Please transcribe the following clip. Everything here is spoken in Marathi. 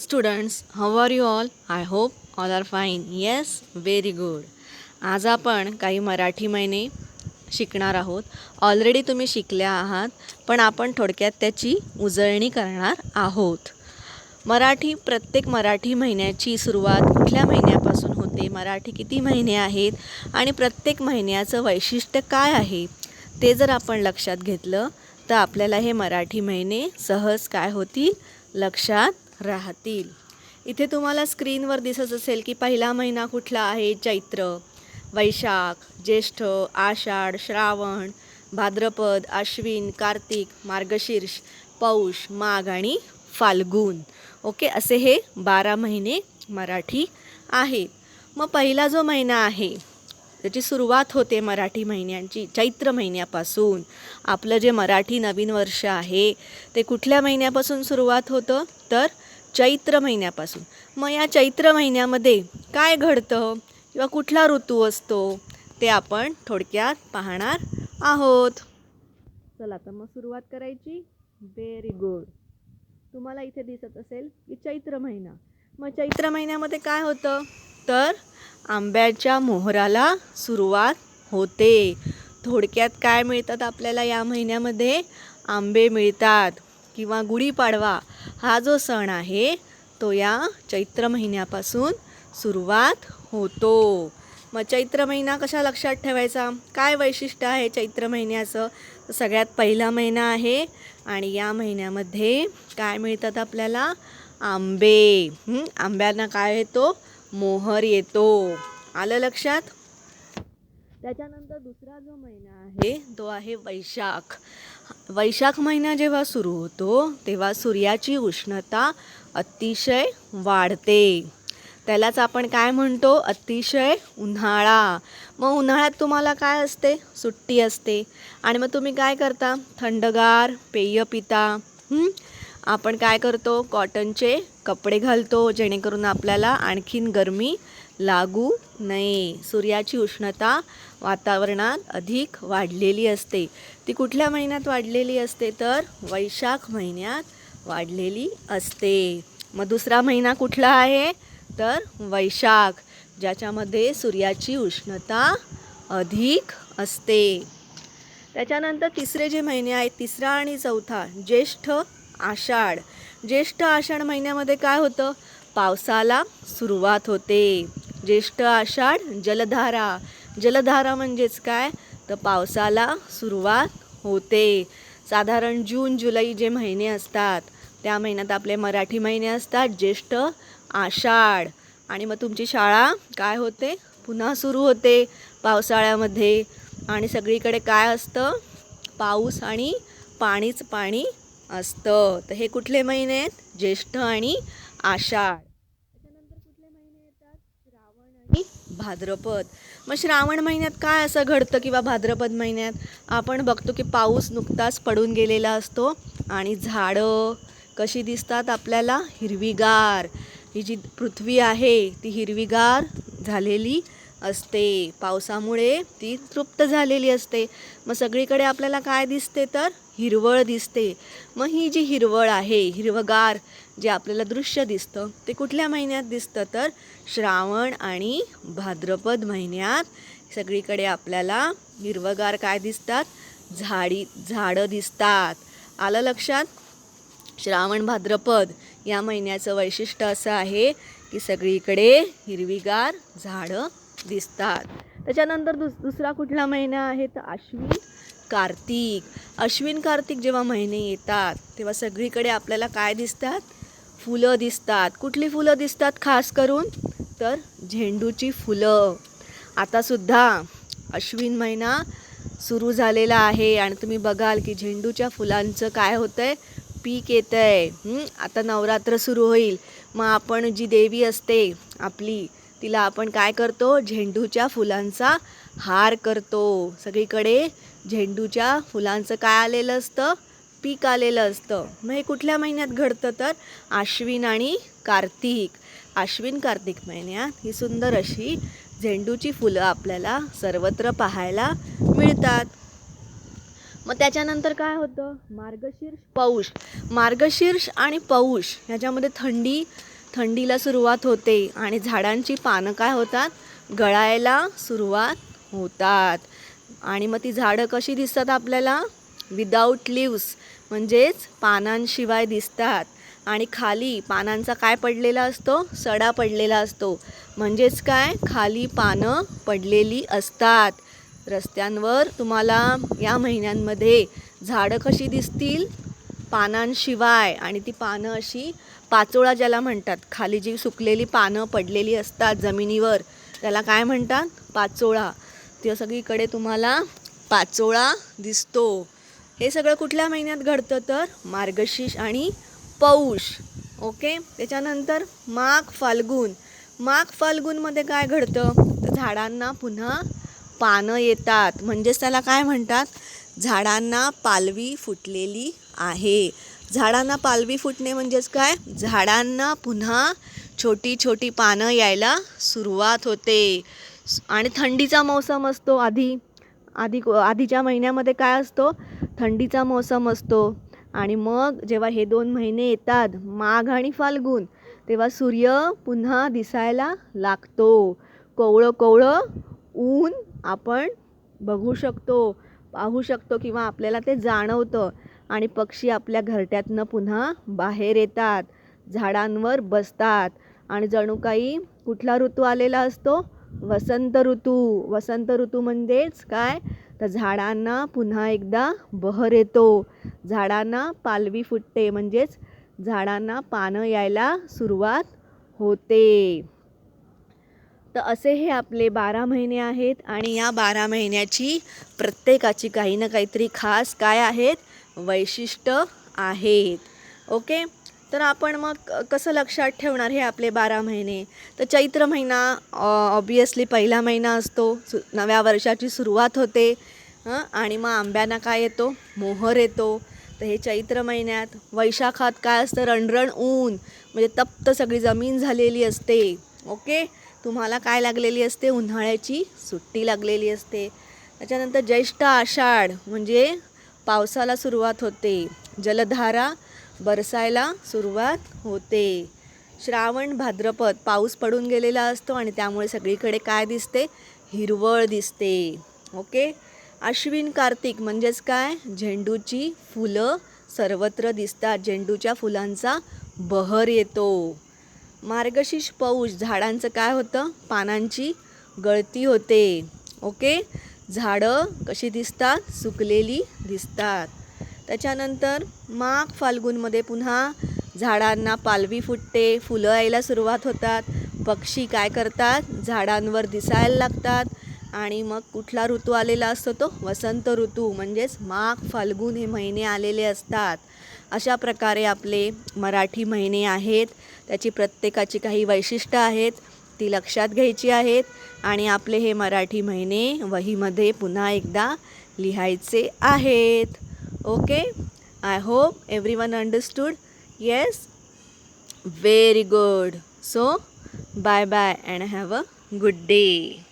Students how are you all I hope all are fine yes very good आज आपण काही मराठी महिने शिकणार आहोत. ऑलरेडी तुम्ही शिकल्या आहात पण आपण थोडक्यात त्याची उजळणी करणार आहोत. मराठी प्रत्येक मराठी महिन्याची सुरुवात कुठल्या महिन्यापासून होते? मराठी किती महिने आहेत? आणि प्रत्येक महिन्याचं वैशिष्ट्य काय आहे? ते जर आपण लक्षात घेतलं तर आपल्याला हे मराठी महिने सहज काय होतील? लक्षात राहतील. इथे तुम्हाला स्क्रीनवर दिसत असेल की पहिला महिना कुठला आहे? चैत्र वैशाख ज्येष्ठ आषाढ श्रावण भाद्रपद आश्विन कार्तिक मार्गशीर्ष पौष माघ आणि फाल्गुन. ओके? असे हे बारा महिने मराठी आहेत. मग पहिला जो महिना आहे त्याची सुरुवात होते मराठी महिन्यांची चैत्र महिन्यापासून. आपलं जे मराठी नवीन वर्ष आहे ते कुठल्या महिन्यापासून सुरुवात होतं? तर चैत्र महिन्यापासून. मग या चैत्र महिन्यामध्ये काय घडतं? किंवा कुठला ऋतू असतो? ते आपण थोडक्यात पाहणार आहोत. चला तर मग सुरुवात करायची. व्हेरी गुड तुम्हाला इथे दिसत असेल की चैत्र महिना. मग चैत्र महिन्यामध्ये काय होतं? तर आंब्याच्या मोहराला सुरुवात होते. थोडक्यात काय मिळतात आपल्याला या महिन्यामध्ये? आंबे मिळतात. किंवा गुढीपाडवा हा जो सण आहे तो या चैत्र महिन्यापासून सुरुवात होतो. मग चैत्र महिना कशा लक्षात ठेवायचा? काय वैशिष्ट्य आहे चैत्र महिन्याचं? सगळ्यात पहिला महिना आहे आणि या महिन्यामध्ये काय मिळतात आपल्याला? आंबे. आंब्यांना काय येतो? मोहर येतो. आलं लक्षात? त्याच्यानंतर दुसरा जो महिना आहे तो आहे वैशाख. वैशाख महिना जेव्हा सुरू होतो तेव्हा सूर्याची उष्णता अतिशय वाढते. त्यालाच आपण काय म्हणतो? अतिशय उन्हाळा. मग उन्हाळ्यात तुम्हाला काय असते? सुट्टी असते. आणि मग तुम्ही काय करता? थंडगार पेय पिता. आपण काय करतो? कॉटनचे कपडे घालतो जेणेकरून आपल्याला आणखीन गरमी लागू नये. सूर्याची उष्णता वातावरणात अधिक वाढलेली असते. ती कुठल्या महिन्यात वाढलेली असते? तर वैशाख महिन्यात वाढलेली असते. मग दुसरा महिना कुठला आहे? तर वैशाख ज्याच्यामध्ये सूर्याची उष्णता अधिक असते. त्याच्यानंतर तिसरे जे महिने आहेत तिसरा आणि चौथा ज्येष्ठ आषाढ. ज्येष्ठ आषाढ महिन्यामध्ये काय होतं? पावसाला सुरुवात होते. ज्येष्ठ आषाढ जलधारा. जलधारा म्हणजेच काय? तर पावसाला सुरुवात होते. साधारण जून जुलै जे महिने असतात त्या महिन्यात आपले मराठी महिने असतात ज्येष्ठ आषाढ. आणि मग तुमची शाळा काय होते? पुन्हा सुरू होते पावसाळ्यामध्ये. आणि सगळीकडे काय असतं? पाऊस आणि पाणीच पाणी असतं. तर हे कुठले महिने आहेत? ज्येष्ठ आणि आषाढ त्याच्यानंतर कुठले महिने येतात श्रावण आणि भाद्रपद. मग श्रावण महिन्यात काय असं घडतं किंवा भाद्रपद महिन्यात? आपण बघतो की पाऊस नुकताच पडून गेलेला असतो आणि झाडं कशी दिसतात आपल्याला? हिरवीगार. ही जी पृथ्वी आहे ती हिरवीगार झालेली असते. पावसामुळे ती तृप्त झालेली असते. मग सगळीकडे आपल्याला काय दिसते तर? हिरवळ दिसते. मग ही जी हिरवळ आहे हिरवगार जे आपल्याला दृश्य दिसतं ते कुठल्या महिन्यात दिसतं? तर श्रावण आणि भाद्रपद महिन्यात सगळीकडे आपल्याला हिरवगार काय दिसतात? झाडी झाडं दिसतात. आलं लक्षात? श्रावण भाद्रपद या महिन्याचं वैशिष्ट्य असं आहे की सगळीकडे हिरवीगार झाडं दिसतात. त्याच्यानंतर दुस दुसरा कुठला महिना आहे? तर आश्विन कार्तिक अश्विन कार्तिक जेव्हा महिने येतात तेव्हा सगळीकडे आपल्याला काय दिसतात? फुलं दिसतात. कुठली फुलं दिसतात खास करून? तर झेंडूची फुलं. आतासुद्धा अश्विन महिना सुरू झालेला आहे आणि तुम्ही बघाल की झेंडूच्या फुलांचं काय होतं आहे पीक येतं आहे आता नवरात्र सुरू होईल. मग आपण जी देवी असते आपली तिला आपण काय करतो? झेंडूच्या फुलांचा हार करतो. सगळीकडे झेंडूच्या फुलांचं काय आलेलं असतं? पीक आलेलं असतं. मग हे कुठल्या महिन्यात घडतं तर? आश्विन आणि कार्तिक. आश्विन कार्तिक महिन्यात ही सुंदर अशी झेंडूची फुलं आपल्याला सर्वत्र पाहायला मिळतात. मग त्याच्यानंतर काय होतं? मार्गशीर्ष पौष. मार्गशीर्ष आणि पौष ह्याच्यामध्ये थंडी थंडीला सुरुवात होते आणि झाडांची पानं काय होतात? गळायला सुरुवात होतात. आणि मग ती झाडं कशी दिसतात आपल्याला? विदाऊट लिव्स म्हणजेच पानांशिवाय दिसतात. आणि खाली पानांचा काय पडलेला असतो? सडा पडलेला असतो. म्हणजेच काय? खाली पानं पडलेली असतात. रस्त्यांवर तुम्हाला या महिन्यांमध्ये झाडं कशी दिसतील? पानांशिवाय. आणि ती पानं अशी पाचोळा ज्याला म्हणतात. खाली जी सुकलेली पानं पडलेली असतात जमिनीवर त्याला काय म्हणतात? पाचोळा. ते सगळीकडे तुम्हाला पाचोळा दिसतो. हे सगळं कुठल्या महिन्यात घडतं तर? मार्गशीर्ष आणि पौष. ओके? त्याच्यानंतर माघ फाल्गुन. माघ फाल्गुनमध्ये काय घडतं? तर झाडांना पुन्हा पानं येतात. म्हणजेच त्याला काय म्हणतात? झाडांना पालवी फुटलेली आहे. झाडांना पालवी फुटणे म्हणजेच काय? झाडांना पुन्हा छोटी छोटी पानं यायला सुरुवात होते. आणि थंडीचा मौसम असतो आधी आधी आधीच्या महिन्यामध्ये काय असतो? थंडीचा मौसम असतो. आणि मग जेव्हा हे दोन महिने येतात माघ आणि फाल्गुन तेव्हा सूर्य पुन्हा दिसायला लागतो. कोवळं कोवळं ऊन आपण बघू शकतो पाहू शकतो किंवा आपल्याला ते जाणवतं. आणि पक्षी आपल्या घरट्यातनं पुन्हा बाहेर येतात झाडांवर बसतात. आणि जणू काही कुठला ऋतू आलेला असतो? वसंत ऋतू. वसंत ऋतू म्हणजेच काय? तर झाडांना पुन्हा एकदा बहर येतो. झाडांना पालवी फुटते. म्हणजेच झाडांना पानं यायला सुरुवात होते. तर असे हे आपले बारा महिने आहेत आणि या बारा महिन्याची प्रत्येकाची काही ना काहीतरी खास काय आहेत? वैशिष्ट्य आहेत. ओके? तर आपण मग कसं लक्षात ठेवणार हे आपले बारा महिने? तर चैत्र महिना ऑबियसली पहिला महिना असतो. सु नव्या वर्षाची सुरुवात होते. हं आणि मग आंब्यांना काय येतो? मोहर येतो. तर हे चैत्र महिन्यात वैशाखात काय असतं? रणरण ऊन. म्हणजे तप्त सगळी जमीन झालेली असते. ओके? तुम्हाला काय लागलेली असते? उन्हाळ्याची सुट्टी लागलेली असते. त्याच्यानंतर ज्येष्ठ आषाढ म्हणजे पावसाला सुरुवात होते. जलधारा बरसायला सुरुवात होते. श्रावण भाद्रपद पाऊस पडून गेलेला असतो आणि त्यामुळे सगळीकडे काय दिसते? हिरवळ दिसते. ओके? अश्विन कार्तिक म्हणजेच काय? झेंडूची फुलं सर्वत्र दिसतात. झेंडूच्या फुलांचा बहर येतो. मार्गशीर्ष पौष झाडांचं काय होतं? पानांची गळती होते. ओके? झाडं कशी दिसतात? सुकलेली दिसतात. त्याच्यानंतर माघ फाल्गुनमध्ये पुन्हा झाडांना पालवी फुटते फुलं यायला सुरुवात होतात. पक्षी काय करतात? झाडांवर दिसायला लागतात. आणि मग कुठला ऋतू आलेला असतो तो? वसंत ऋतू म्हणजेच माघ फाल्गुन हे महिने आलेले असतात. अशा प्रकारे आपले मराठी महिने आहेत. त्याची प्रत्येकाची काही वैशिष्ट्य आहेत ती लक्षात घ्यायची आहेत. आणि आपले हे मराठी महिने वहीमध्ये पुन्हा एकदा लिहायचे आहेत. okay? I hope everyone understood. Yes? Very good. So bye bye and have a good day.